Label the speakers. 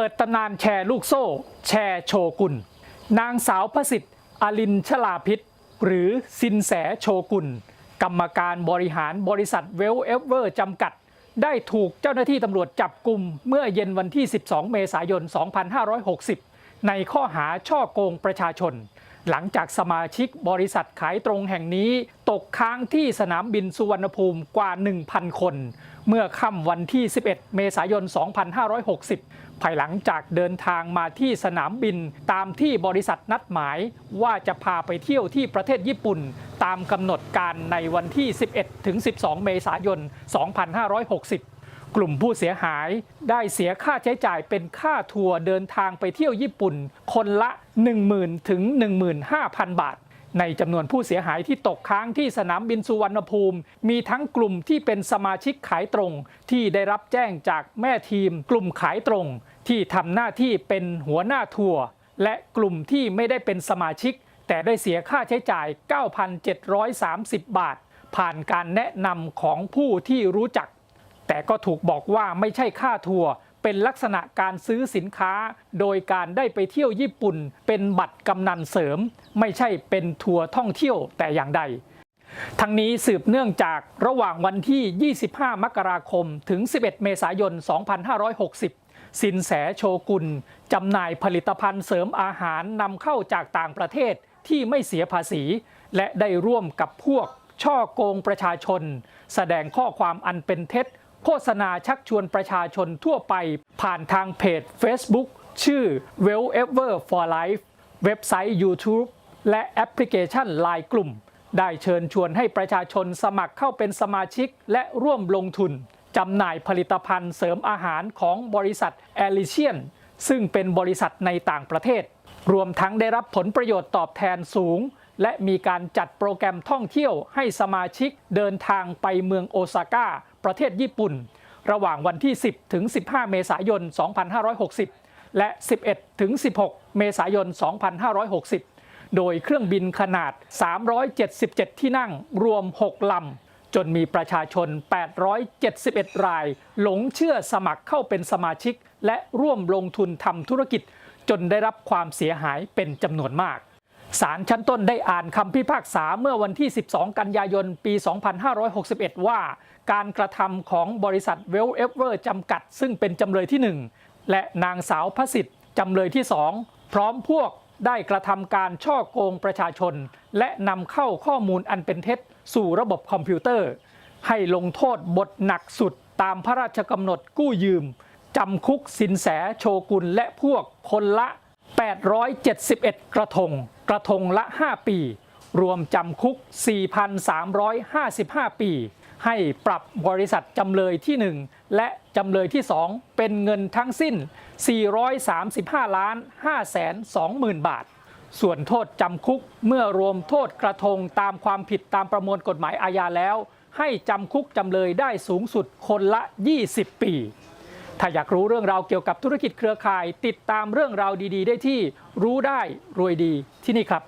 Speaker 1: ปิดตำนานแชร์ลูกโซ่ แชร์โชกุน นางสาวพระสิทธิ์อลินชลาพิษ หรือสินแสโชกุลกรรมการบริหารบริษัทเวลเอเวอร์จำกัด ได้ถูกเจ้าหน้าที่ตำรวจจับกลุ่มเมื่อเย็นวันที่ 12 เมษายน 2560 ในข้อหาช่อโกงประชาชน หลังจากสมาชิกบริษัทขายตรงแห่งนี้ ตกค้างที่สนามบินสุวรรณภูมิกว่า 1,000 คน เมื่อค่ำวันที่ 11 เมษายน 2560 ภายหลังจากเดินทางมาที่สนามบินตามที่บริษัทนัดหมาย ว่าจะพาไปเที่ยวที่ประเทศญี่ปุ่น ตามกำหนดการในวันที่ 11 ถึง 12 เมษายน 2560 กลุ่มผู้เสียหายได้เสียค่าใช้จ่ายเป็นค่าทัวร์เดินทางไปเที่ยวญี่ปุ่น คนละ 10,000ถึง15,000 บาท ในจำนวนผู้เสียหายที่ตกค้างที่สนามบินสุวรรณภูมิ มีทั้งกลุ่มที่เป็นสมาชิกขายตรง ที่ได้รับแจ้งจากแม่ทีม กลุ่มขายตรง ที่ทำหน้าที่เป็นหัวหน้าทัวร์และกลุ่มที่ไม่ได้เป็นสมาชิก แต่ได้เสียค่าใช้จ่าย 9,730 บาท ผ่านการแนะนำของผู้ที่รู้จัก แต่ก็ถูกบอกว่าไม่ใช่ค่าทัวร์เป็นลักษณะการซื้อสินค้า โดยการได้ไปเที่ยวญี่ปุ่น เป็นบัตรกำนันเสริม ไม่ใช่เป็นทัวร์ท่องเที่ยวแต่อย่างใด ทั้งนี้สืบเนื่องจากระหว่างวันที่ 25 มกราคม ถึง 11 เมษายน 2560 สินแสโชกุลจำหน่ายผลิตภัณฑ์เสริมอาหารนำเข้าจากต่างประเทศที่ไม่เสียภาษี และได้ร่วมกับพวกช่อโกงประชาชน แสดงข้อความอันเป็นเท็จ โฆษณาชักชวนประชาชนทั่วไปผ่านทางเพจ Facebook ชื่อ Well Ever for Life เว็บไซต์ YouTube และแอปพลิเคชัน Line กลุ่ม ได้เชิญชวนให้ประชาชนสมัครเข้าเป็นสมาชิกและร่วมลงทุนจำหน่ายผลิตภัณฑ์เสริมอาหารของบริษัทแอลิเชียนซึ่งเป็นบริษัทในต่างประเทศ รวมทั้งได้รับผลประโยชน์ตอบแทนสูง และมีการจัดโปรแกรมท่องเที่ยวให้สมาชิกเดินทางไปเมืองโอซาก้า ประเทศญี่ปุ่น ระหว่างวันที่ 10 ถึง 15 เมษายน 2560 และ 11 ถึง 16 เมษายน 2560 โดยเครื่องบินขนาด 377 ที่นั่งรวม 6 ลำ จนมีประชาชน 871 ราย หลงเชื่อสมัครเข้าเป็นสมาชิก และร่วมลงทุนทำธุรกิจ จนได้รับความเสียหายเป็นจำนวนมาก ศาลชั้นต้นได้อ่านคำพิพากษาเมื่อวันที่ 12 กันยายน ปี 2561 ว่า การกระทำของบริษัทเวลเอเวอร์จำกัด ซึ่งเป็นจำเลยที่ 1 และนางสาวพระสิทธิ์จำเลยที่ 2 พร้อมพวกได้กระทำการช่อโกงประชาชน และนำเข้าข้อมูลอันเป็นเท็จ สู่ระบบคอมพิวเตอร์ ให้ลงโทษบทหนักสุดตามพระราชกำหนดกู้ยืมจำคุกสินแสโชกุลและพวกคนละ 871 กระทง กระทงละ 5 ปี รวมจำคุก 4,355 ปี ให้ปรับบริษัทจำเลยที่ 1 และจำเลยที่ 2 เป็นเงินทั้งสิ้น 435 ล้าน5แสน20,000 บาท ส่วนโทษจำคุกเมื่อรวมโทษกระทงตามความผิดตามประมวลกฎหมายอาญาแล้ว ให้จำคุกจำเลยได้สูงสุดคนละ 20 ปี ถ้าอยากรู้เรื่องราวเกี่ยวกับธุรกิจเครือข่าย ติดตามเรื่องราวดี ๆ ได้ที่รู้ได้รวยดีที่นี่ครับ